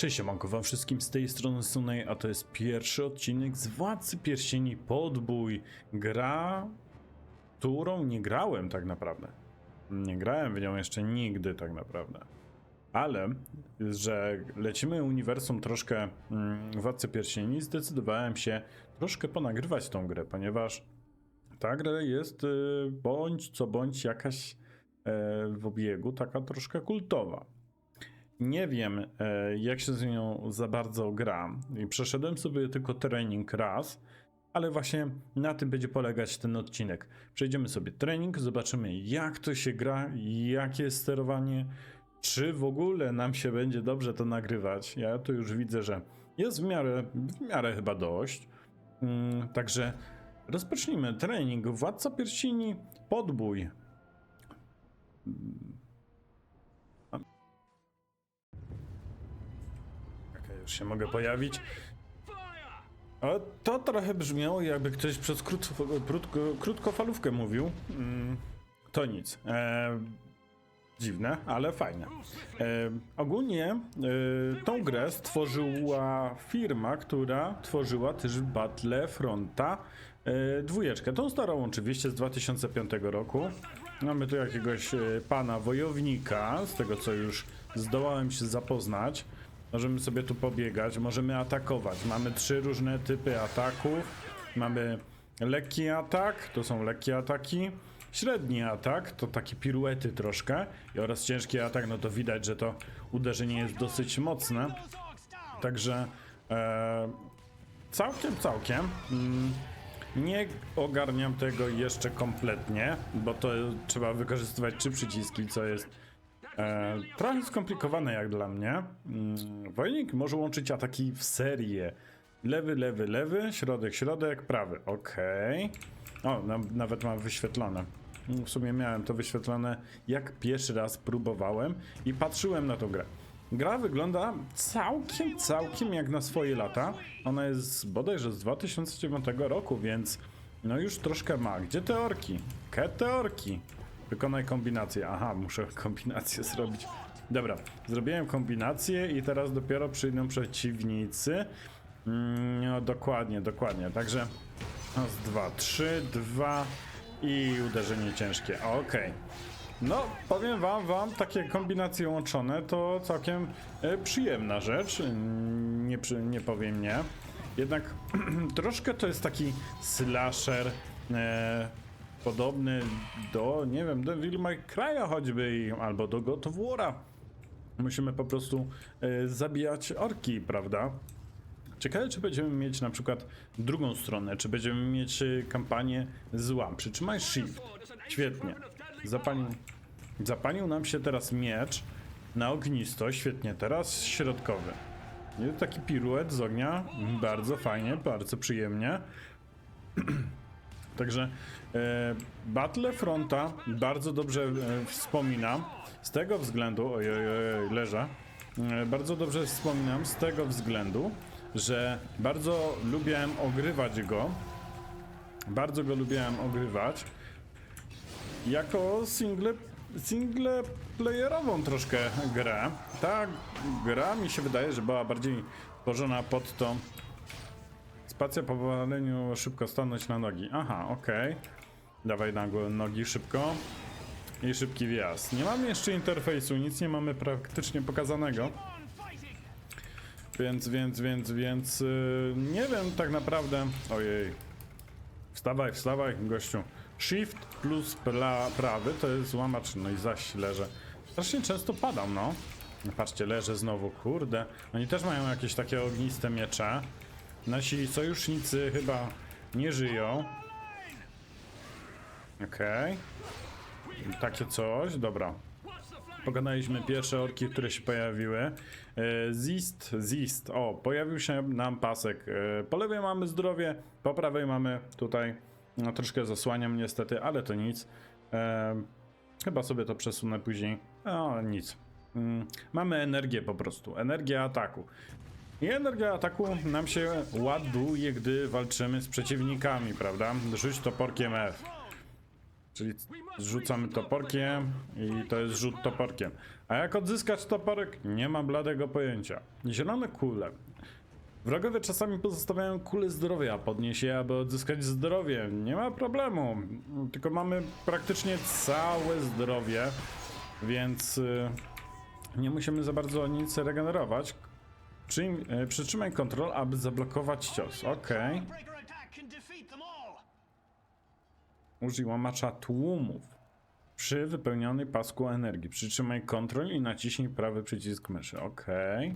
Cześć, siemanko wam wszystkim z tej strony Sunej, a to jest pierwszy odcinek z Władcy Pierścieni Podbój. Gra, którą nie grałem tak naprawdę. Nie grałem w nią jeszcze nigdy tak naprawdę. Ale, że lecimy uniwersum troszkę mm, Władcy Pierścieni, zdecydowałem się troszkę ponagrywać tą grę, ponieważ ta gra jest y, bądź co bądź jakaś e, w obiegu taka troszkę kultowa. Nie wiem, e, jak się z nią za bardzo gra. Przeszedłem sobie tylko trening raz, ale właśnie na tym będzie polegać ten odcinek. Przejdziemy sobie trening, zobaczymy jak to się gra, jakie jest sterowanie, czy w ogóle nam się będzie dobrze to nagrywać. Ja tu już widzę, że jest w miarę, w miarę chyba dość. Mm, także rozpocznijmy trening. Władca pierścieni, podbój. Się mogę pojawić. O, to trochę brzmiało, jakby ktoś przez krótko, krótko, krótkofalówkę mówił. Mm, to nic. E, dziwne, ale fajne. E, ogólnie e, tą grę stworzyła firma, która tworzyła też Battlefronta e, dwójeczkę. Tą starą oczywiście z 2005 roku. Mamy tu jakiegoś e, pana wojownika, z tego co już zdołałem się zapoznać. Możemy sobie tu pobiegać, możemy atakować. Mamy trzy różne typy ataków. Mamy lekki atak, to są lekkie ataki. Średni atak, to takie piruety troszkę. I oraz ciężki atak, no to widać, że to uderzenie jest dosyć mocne. Także e, całkiem, całkiem. Mm, nie ogarniam tego jeszcze kompletnie, bo to trzeba wykorzystywać trzy przyciski, co jest e, trochę skomplikowane jak dla mnie. Mm, wojownik może łączyć ataki w serię. Lewy, lewy, lewy, środek, środek, prawy. Okej. O, na, nawet mam wyświetlone. W sumie miałem to wyświetlone jak pierwszy raz próbowałem i patrzyłem na tą grę. Gra wygląda całkiem, całkiem jak na swoje lata. Ona jest bodajże z 2009 roku, więc no już troszkę ma. Gdzie te orki? Ke te orki? Wykonaj kombinację. Aha, muszę kombinację zrobić. Dobra, zrobiłem kombinację i teraz dopiero przyjdą przeciwnicy. Mm, no dokładnie, dokładnie. Także raz, dwa, trzy, dwa i uderzenie ciężkie. Okej. No, powiem wam, wam, takie kombinacje łączone to całkiem e, przyjemna rzecz. Mm, Nie, przy, nie powiem nie. Jednak troszkę to jest taki slasher e, podobny do, nie wiem, do May Cry'a choćby albo do God of War'a. Musimy po prostu e, zabijać orki, prawda? Ciekawe, czy będziemy mieć na przykład drugą stronę, czy będziemy mieć y, kampanię zła. Przytrzymaj shift. Świetnie. Zapalił, zapalił nam się teraz miecz na ognisto. Świetnie. Teraz środkowy. Taki piruet z ognia. Bardzo fajnie, bardzo przyjemnie. Także e, Battlefronta bardzo dobrze e, wspominam. Z tego względu, oj, oj, oj, leżę. E, bardzo dobrze wspominam z tego względu, że bardzo lubiłem ogrywać go. Bardzo go lubiłem ogrywać. Jako single, single playerową troszkę grę. Ta gra mi się wydaje, że była bardziej tworzona pod to Spacja po powaleniu szybko stanąć na nogi. Aha, okej. Dawaj na nogi szybko. I szybki wjazd. Nie mamy jeszcze interfejsu, nic nie mamy praktycznie pokazanego. Więc, więc, więc, więc yy, nie wiem tak naprawdę. Ojej. Wstawaj, wstawaj, gościu. Shift plus pla, prawy to jest łamacz, no i zaś leżę. Strasznie często padam, no. Patrzcie, leżę znowu, kurde. Oni też mają jakieś takie ogniste miecze. Nasi sojusznicy chyba nie żyją. Okej. Takie coś, dobra. Pogadaliśmy pierwsze orki, które się pojawiły. E, Zist, Zist. O, pojawił się nam pasek. E, Po lewej mamy zdrowie, po prawej mamy tutaj. No, troszkę zasłaniam niestety, ale to nic. E, chyba sobie to przesunę później. No, nic. Mm, mamy energię po prostu. Energię ataku. I energia ataku nam się ładuje, gdy walczymy z przeciwnikami, prawda? Rzuć toporkiem F. Czyli zrzucamy toporkiem i to jest rzut toporkiem. A jak odzyskać toporek? Nie mam bladego pojęcia. Zielone kule. Wrogowie czasami pozostawiają kule zdrowia, podnieś je, aby odzyskać zdrowie. Nie ma problemu. Tylko mamy praktycznie całe zdrowie, więc y, nie musimy za bardzo nic regenerować. Przyjm, y, przytrzymaj kontrol, aby zablokować cios. Okej. Użyj łamacza tłumów przy wypełnionej pasku energii. Przytrzymaj kontrol i naciśnij prawy przycisk myszy. Okej.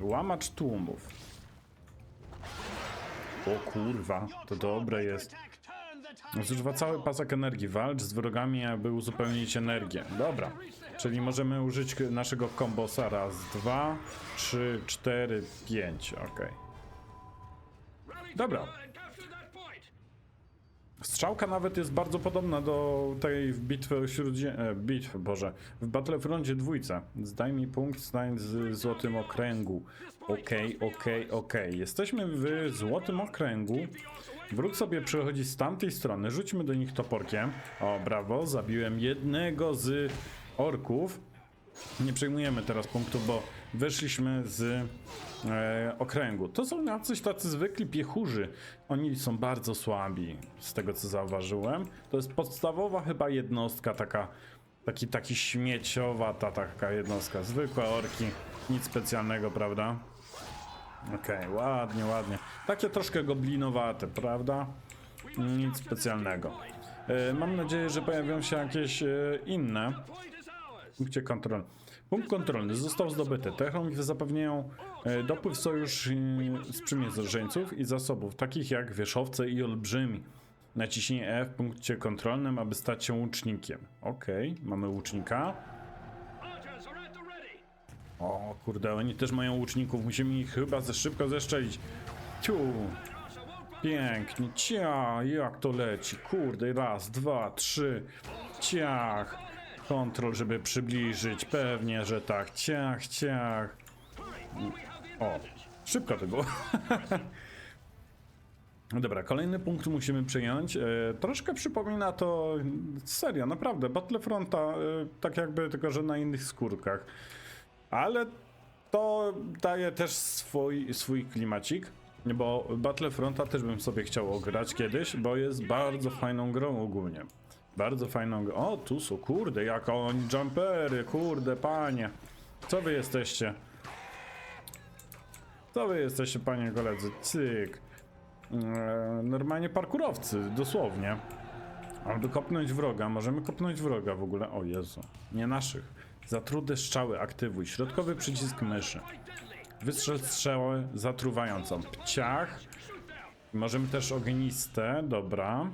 Łamacz tłumów. O kurwa, to dobre jest. Zużywa cały pasek energii. Walcz z wrogami, aby uzupełnić energię. Dobra. Czyli możemy użyć naszego kombosa. Raz, dwa, trzy, cztery, pięć. Okej. Dobra. Strzałka nawet jest bardzo podobna do tej w bitwy śródzie... E, bitwy, boże. W Battlefroncie dwójce. Zdaj mi punkt, stań z złotym okręgu. Okej, okej, okej. Jesteśmy w złotym okręgu. Wróg sobie przychodzi z tamtej strony. Rzućmy do nich toporkiem. O, brawo. Zabiłem jednego z orków. Nie przejmujemy teraz punktu, bo wyszliśmy z e, okręgu. To są jacyś tacy zwykli piechurzy. Oni są bardzo słabi, z tego co zauważyłem. To jest podstawowa chyba jednostka, taka, taki, taki śmieciowa, ta taka jednostka. Zwykłe orki, nic specjalnego, prawda? Okej, ładnie, ładnie. Takie troszkę goblinowate, prawda? Nic specjalnego. E, mam nadzieję, że pojawią się jakieś e, inne. Punkcie kontrolny. Punkt kontrolny został zdobyty. Technologie zapewniają e, dopływ sojusz e, sprzymierzeńców i zasobów, takich jak wierzchowce i olbrzymi. Naciśnij E w punkcie kontrolnym, aby stać się łucznikiem. Okej, mamy łucznika. O kurde, oni też mają łuczników, musimy ich chyba ze szybko zeszczelić. Ciu, pięknie, cia, jak to leci, kurde, raz, dwa, trzy, ciach. Kontrol, żeby przybliżyć, pewnie, że tak, ciach, ciach. O, szybko to było. Dobra, kolejny punkt musimy przejąć. E, troszkę przypomina to serio, naprawdę, Battlefronta, e, tak jakby tylko, że na innych skórkach. Ale to daje też swój, swój klimacik, bo Battlefronta też bym sobie chciał ograć kiedyś, bo jest bardzo fajną grą ogólnie. Bardzo fajną. O, tu są, kurde, jak oni jumpery, kurde, panie. Co wy jesteście? Co wy jesteście, panie koledzy? Cyk. Eee, normalnie parkurowcy, dosłownie. Albo kopnąć wroga, możemy kopnąć wroga w ogóle. O Jezu, nie naszych. Zatrude strzały aktywuj. Środkowy przycisk myszy. Wystrzel strzałę zatruwającą. Pciach. Możemy też ogniste, dobra.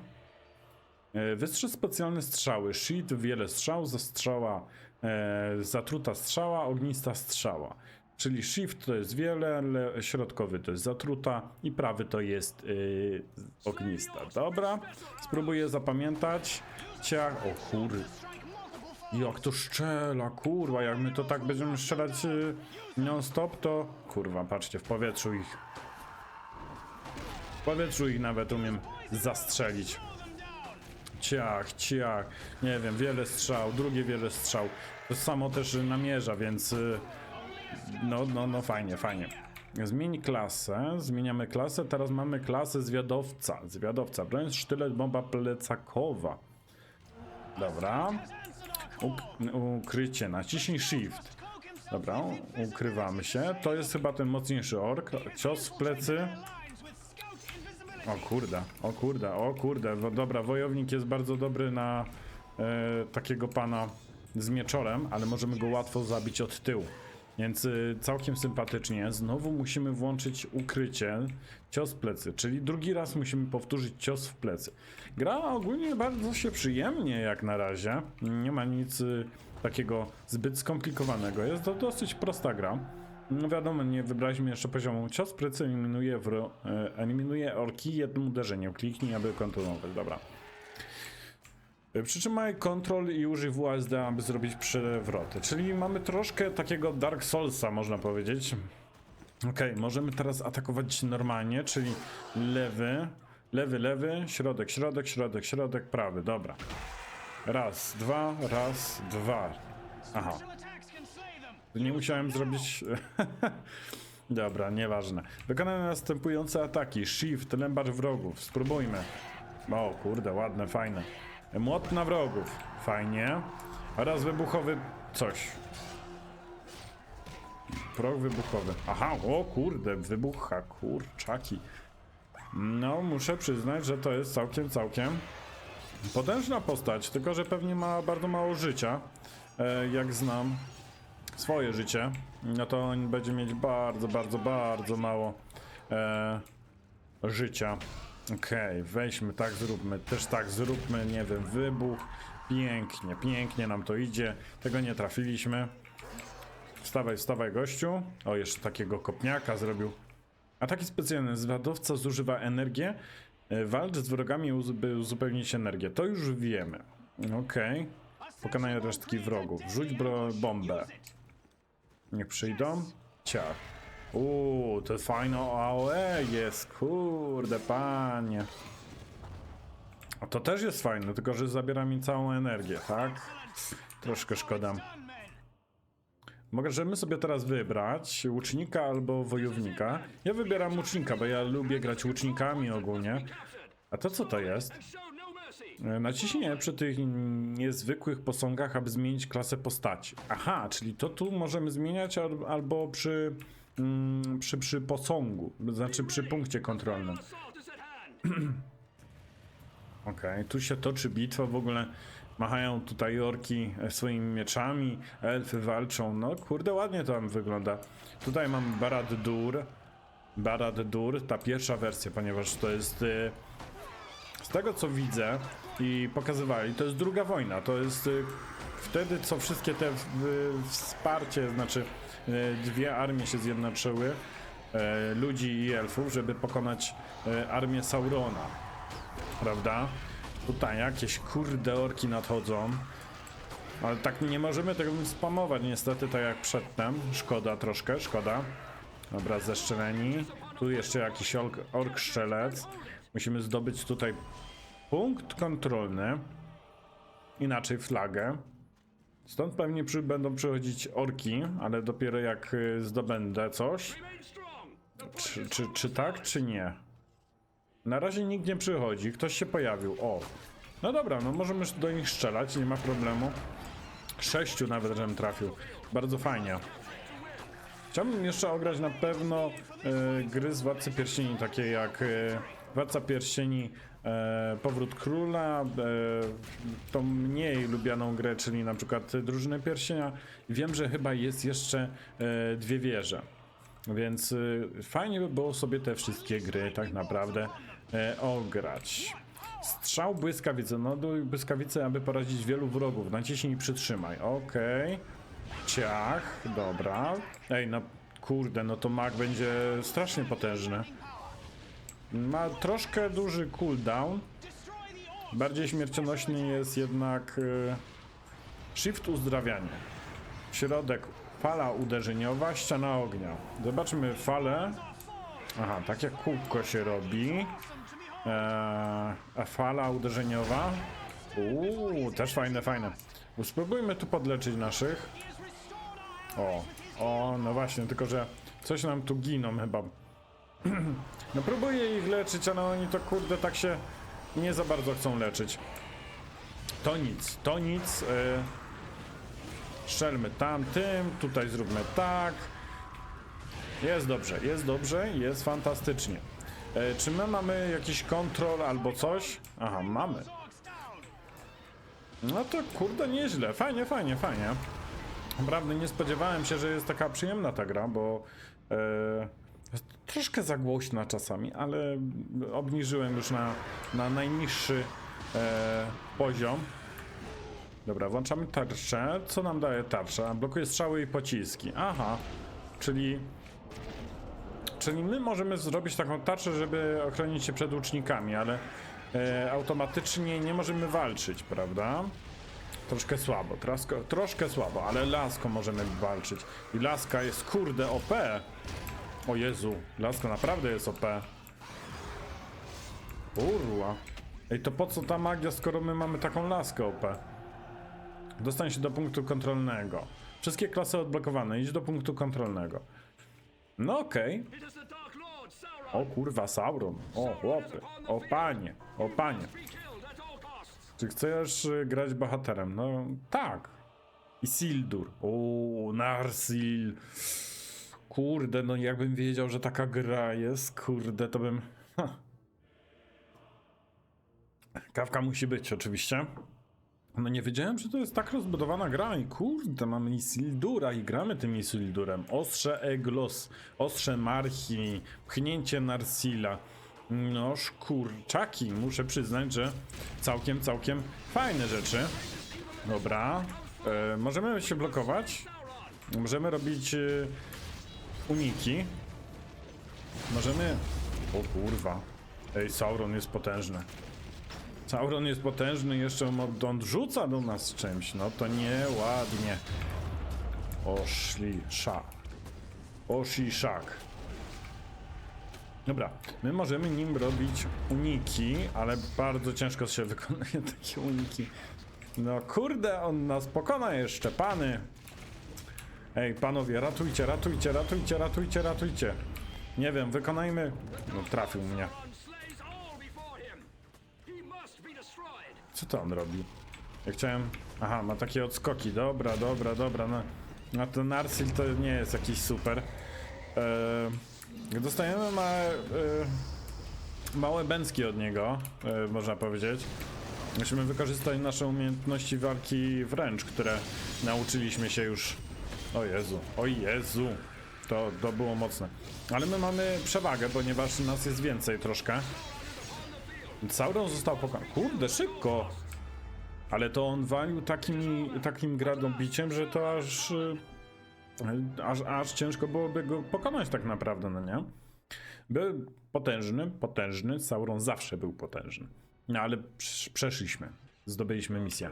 E, Wystrzel specjalne strzały. Sheet, wiele strzał, zastrzała, e, zatruta strzała, ognista strzała. Czyli shift to jest wiele, le, środkowy to jest zatruta i prawy to jest y, ognista. Dobra, spróbuję zapamiętać. Ciach, o kur... Jak to szczela, kurwa, jak my to tak będziemy strzelać y, non-stop, to... Kurwa, patrzcie, w powietrzu ich... W powietrzu ich nawet umiem zastrzelić. Ciach, ciach, nie wiem, wiele strzał, drugie wiele strzał. To samo też namierza, więc... y, no, no, no fajnie, fajnie. Zmień klasę, zmieniamy klasę, teraz mamy klasę zwiadowca. Zwiadowca, broń, sztylet, bomba plecakowa. Dobra. Uk ukrycie, naciśnij shift. Dobra, ukrywamy się. To jest chyba ten mocniejszy ork. Cios w plecy. O kurde, o kurde, o kurde. Wo- Dobra, wojownik jest bardzo dobry na e, takiego pana z mieczorem, ale możemy go łatwo zabić od tyłu. Więc y, całkiem sympatycznie. Znowu musimy włączyć ukrycie, cios w plecy, czyli drugi raz musimy powtórzyć cios w plecy. Gra ogólnie bardzo się przyjemnie jak na razie. Nie ma nic y, takiego zbyt skomplikowanego. Jest to dosyć prosta gra. No wiadomo, nie wybraliśmy jeszcze poziomu. Cios w plecy eliminuje, wro, e, eliminuje orki jednym uderzeniem. Kliknij, aby kontynuować. Dobra. E, Przytrzymaj Ctrl i użyj WASD, aby zrobić przewroty. Czyli mamy troszkę takiego Dark Soulsa, można powiedzieć. Okej, możemy teraz atakować normalnie, czyli lewy, Lewy, lewy, środek, środek, środek, środek, prawy, dobra. Raz, dwa, raz, dwa. Aha, nie musiałem zrobić... Dobra, nieważne. Wykonane następujące ataki. Shift, lębacz wrogów. Spróbujmy. O kurde, ładne, fajne. Młot na wrogów. Fajnie. Oraz wybuchowy coś. Prog wybuchowy. Aha, o kurde, wybucha, kurczaki. No, muszę przyznać, że to jest całkiem, całkiem potężna postać, tylko że pewnie ma bardzo mało życia, e, jak znam swoje życie, no to on będzie mieć bardzo, bardzo, bardzo mało e, życia. Okej, weźmy, tak zróbmy, też tak zróbmy, nie wiem, wybuch. Pięknie, pięknie nam to idzie. Tego nie trafiliśmy. Wstawaj, wstawaj, gościu. O, jeszcze takiego kopniaka zrobił. Ataki specjalne. Zwiadowca zużywa energię. E, Walcz z wrogami, by uzupełnić energię. To już wiemy. Okej. Pokonanie resztki wrogów. Rzuć bombę. Niech przyjdą. Ciach. Uuu, to fajne AOE jest, kurde panie. A to też jest fajne, tylko że zabiera mi całą energię, tak? Troszkę szkoda. Możemy sobie teraz wybrać łucznika albo wojownika. Ja wybieram łucznika, bo ja lubię grać łucznikami ogólnie. A to co to jest? E, Naciśnij przy tych niezwykłych posągach, aby zmienić klasę postaci. Aha, czyli to tu możemy zmieniać al- albo przy, mm, przy, przy posągu, znaczy przy punkcie kontrolnym. Okej, tu się toczy bitwa, w ogóle machają tutaj orki e, swoimi mieczami, elfy walczą, no kurde ładnie to tam wygląda. Tutaj mam Barad-dur, Barad-dur, ta pierwsza wersja, ponieważ to jest... e, z tego co widzę i pokazywali, to jest druga wojna. To jest y, wtedy, co wszystkie te wsparcie, znaczy y, dwie armie się zjednoczyły, e, ludzi i elfów, żeby pokonać e, armię Saurona. Prawda? Tutaj jakieś kurde orki nadchodzą. Ale tak nie możemy tego spamować niestety, tak jak przedtem. Szkoda troszkę, szkoda. Dobra, zeszczeleni. Tu jeszcze jakiś ork, ork. Musimy zdobyć tutaj punkt kontrolny. Inaczej flagę. Stąd pewnie przy, będą przychodzić orki, ale dopiero jak y, zdobędę coś. Czy, czy, czy tak, czy nie? Na razie nikt nie przychodzi, ktoś się pojawił. O. No dobra, no możemy do nich strzelać, nie ma problemu. Sześciu nawet, żebym trafił. Bardzo fajnie. Chciałbym jeszcze ograć na pewno e, gry z Władcy Pierścieni, takie jak e, Władca Pierścieni e, Powrót Króla, e, tą mniej lubianą grę, czyli na przykład Drużynę Pierścienia. Wiem, że chyba jest jeszcze e, dwie wieże. Więc fajnie by było sobie te wszystkie gry tak naprawdę ograć. Strzał błyskawicy. No do błyskawicy, aby porazić wielu wrogów. Naciśnij i przytrzymaj. Okej. Ciach, dobra. Ej, no kurde, no to mag będzie strasznie potężny. Ma troszkę duży cooldown. Bardziej śmiercionośny jest jednak y, shift uzdrawianie. Środek fala uderzeniowa, ściana ognia. Zobaczmy falę. Aha, tak jak kółko się robi. Eee, a fala uderzeniowa. Uuu, też fajne, fajne. Spróbujmy tu podleczyć naszych. O, o, no właśnie, tylko że coś nam tu giną chyba. No próbuję ich leczyć, ale oni to kurde tak się nie za bardzo chcą leczyć. To nic, to nic. Yy, strzelmy tamtym, tutaj zróbmy tak. Jest dobrze, jest dobrze, jest fantastycznie. E, czy my mamy jakiś kontrol albo coś? Aha, mamy. No to kurde nieźle, fajnie, fajnie, fajnie. Naprawdę nie spodziewałem się, że jest taka przyjemna ta gra, bo jest troszkę za głośna czasami, ale obniżyłem już na, na najniższy e, poziom. Dobra, włączamy tarczę. Co nam daje tarcza? Blokuje strzały i pociski. Aha, czyli Czyli my możemy zrobić taką tarczę, żeby ochronić się przed łucznikami, ale e, automatycznie nie możemy walczyć, prawda? Troszkę słabo, troszkę, troszkę słabo, ale laską możemy walczyć. I laska jest kurde OP. O Jezu, laska naprawdę jest OP. Kurwa. Ej, to po co ta magia, skoro my mamy taką laskę OP? Dostań się do punktu kontrolnego. Wszystkie klasy odblokowane, idź do punktu kontrolnego. No okej. Sauron. O kurwa, Sauron. O chłopy. O panie. O panie. Czy chcesz y, grać bohaterem? No tak. Isildur. O, Narsil. Kurde, no jakbym wiedział, że taka gra jest, kurde, to bym... Ha. Kawka musi być, oczywiście. No nie wiedziałem, że to jest tak rozbudowana gra i kurde, mamy Isildura i gramy tym Isildurem. Ostrze Eglos, ostrze Marchi, pchnięcie Narsila. No kurczaki, muszę przyznać, że całkiem, całkiem fajne rzeczy. Dobra, e, możemy się blokować. Możemy robić e, uniki. Możemy... O kurwa. Ej, Sauron jest potężny. Sauron jest potężny, jeszcze on rzuca do nas czymś, no to nieładnie. Oszli szak. Oshi szak. Dobra, my możemy nim robić uniki, ale bardzo ciężko się wykonuje takie uniki. No kurde, on nas pokona jeszcze, pany. Ej, panowie, ratujcie, ratujcie, ratujcie, ratujcie, ratujcie. Nie wiem, wykonajmy... No trafił mnie. Co to on robi? Ja chciałem... Aha, ma takie odskoki. Dobra, dobra, dobra. No, no ten Narsil to nie jest jakiś super. Eee, dostajemy małe, e, małe bęcki od niego, e, można powiedzieć. Musimy wykorzystać nasze umiejętności walki wręcz, które nauczyliśmy się już. O Jezu, o Jezu. To, to było mocne. Ale my mamy przewagę, ponieważ nas jest więcej troszkę. Sauron został pokonany. Kurde, szybko! Ale to on walił takim, takim gradobiciem, że to aż, y, aż, aż ciężko byłoby go pokonać tak naprawdę, no nie? Był potężny, potężny, Sauron zawsze był potężny. No ale prz- przeszliśmy, zdobyliśmy misję.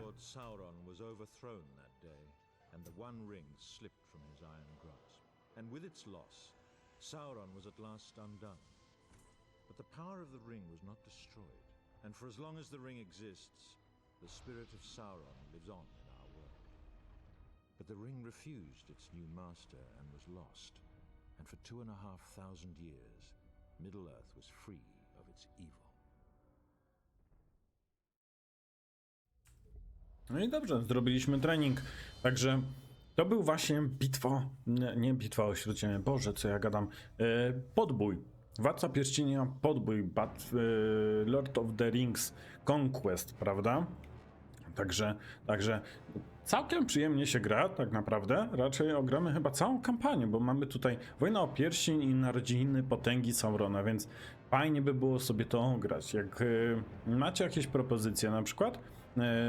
And the One Ring slipped from his iron grasp. And with its loss, Sauron was at last undone. But the power of the ring was not destroyed, and for as long as the ring exists, the spirit of Sauron lives on in our world. But the ring refused its new master and was lost, and for two and a half thousand years, Middle Earth was free of its evil. No i dobrze, zrobiliśmy trening. Także to był właśnie bitwa, nie, nie bitwa o Śródziemie, Boże, co ja gadam, e, podbój. Władca Pierścienia, podbój, e, Lord of the Rings, Conquest, prawda? Także, także całkiem przyjemnie się gra, tak naprawdę. Raczej ogramy chyba całą kampanię, bo mamy tutaj Wojna o Pierścień i Narodziny Potęgi Saurona, więc fajnie by było sobie to ograć. Jak y, macie jakieś propozycje na przykład,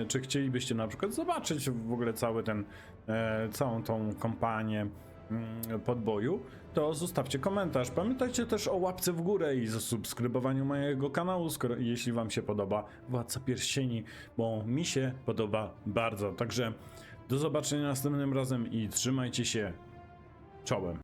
czy chcielibyście na przykład zobaczyć w ogóle cały ten, y, całą tą kampanię mm, podboju, to zostawcie komentarz. Pamiętajcie też o łapce w górę i zasubskrybowaniu mojego kanału, skoro, jeśli wam się podoba Władca Pierścieni, bo mi się podoba bardzo. Także do zobaczenia następnym razem i trzymajcie się czołem.